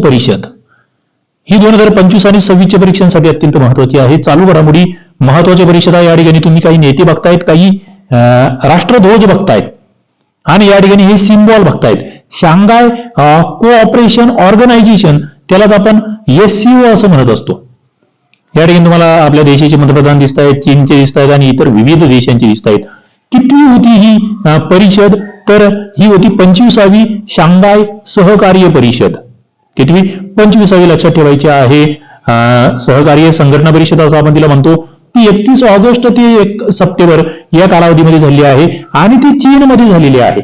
परिषद ही दोन हजार पंचवीस आणि सव्वीसच्या परीक्षांसाठी अत्यंत महत्वाची आहे. चालू घडामोडी महत्त्वाच्या परिषदा या ठिकाणी तुम्ही काही नेते बघतायत काही राष्ट्रध्वज बघतायत. आणि या ठिकाणी हे सिम्बॉल बघतायत. शांघाय कोऑपरेशन ऑर्गनायझेशन त्यालाच आपण एस असं म्हणत असतो. या ठिकाणी तुम्हाला आपल्या देशाचे पंतप्रधान दिसत आहेत चीनचे दिसत आहेत आणि इतर विविध देशांचे दिसत आहेत किती होती ही परिषद? तर ही होती पंचवीसावी शांघाय सहकार्य परिषद. कितवी? पंचवीसावी लक्षात ठेवायची आहे. सहकार्य संघटना परिषद असं आपण तिला म्हणतो. ती एकतीस ऑगस्ट ते एक सप्टेंबर या कालावधीमध्ये झाली आहे आणि ती चीनमध्ये झालेली आहे.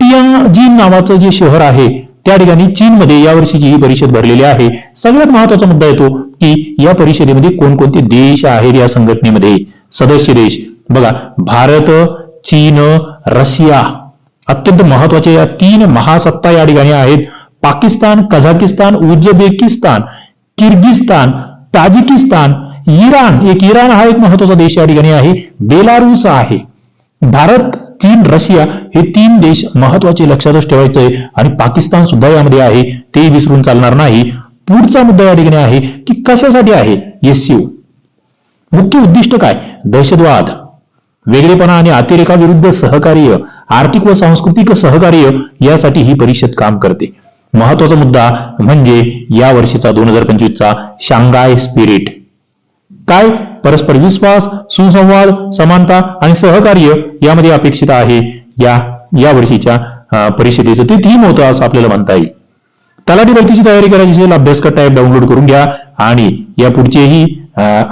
टियाजीन नावाचं जे शहर आहे त्या ठिकाणी चीनमध्ये या वर्षीची ही परिषद भरलेली आहे. सगळ्यात महत्त्वाचा मुद्दा येतो की या परिषदेमध्ये कोणकोणते देश आहेत या संघटनेमध्ये? सदस्य देश. बघा भारत चीन रशिया अत्यंत महत्त्वाच्या या तीन महासत्ता या ठिकाणी आहेत. Pakistan Kazakhstan Uzbekistan Kyrgyzstan Tajikistan Iran. एक इराण हा एक महत्त्वाचा देश या ठिकाणी आहे. बेलारूस आहे. भारत चीन रशिया हे तीन देश महत्त्वाचे लक्षातच ठेवायचे आणि पाकिस्तान सुद्धा यामध्ये आहे. ते विसरून चालणार नाही. पुढचा मुद्दा या ठिकाणी आहे की कशासाठी आहे? एस मुख्य उद्दिष्ट काय? दहशतवाद. वेगळेपणा आणि अतिरेकाविरुद्ध सहकार्य आर्थिक व सांस्कृतिक सहकार्य यासाठी ही परिषद काम करते. महत्त्वाचा मुद्दा म्हणजे या वर्षीचा दोन हजार पंचवीसचा शांघाय स्पिरिट काय? परस्पर विश्वास सुसंवाद समानता आणि सहकार्य यामध्ये अपेक्षित आहे. या या वर्षीच्या परिषदेचं ते थीम होतं असं आपल्याला म्हणता येईल. तलाठी भरतीची तयारी करायची असेल अभ्यासकर टाईप डाउनलोड करून घ्या आणि या पुढचेही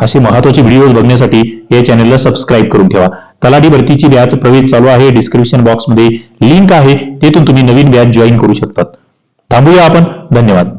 असे महत्त्वाचे व्हिडिओ बघण्यासाठी या चॅनलला सबस्क्राईब करून ठेवा. तलाठी भरतीची बॅच प्रवेश चालू आहे. डिस्क्रिप्शन बॉक्समध्ये लिंक आहे. तेथून तुम्ही नवीन बॅच जॉईन करू शकतात. थांबूया आपण. धन्यवाद.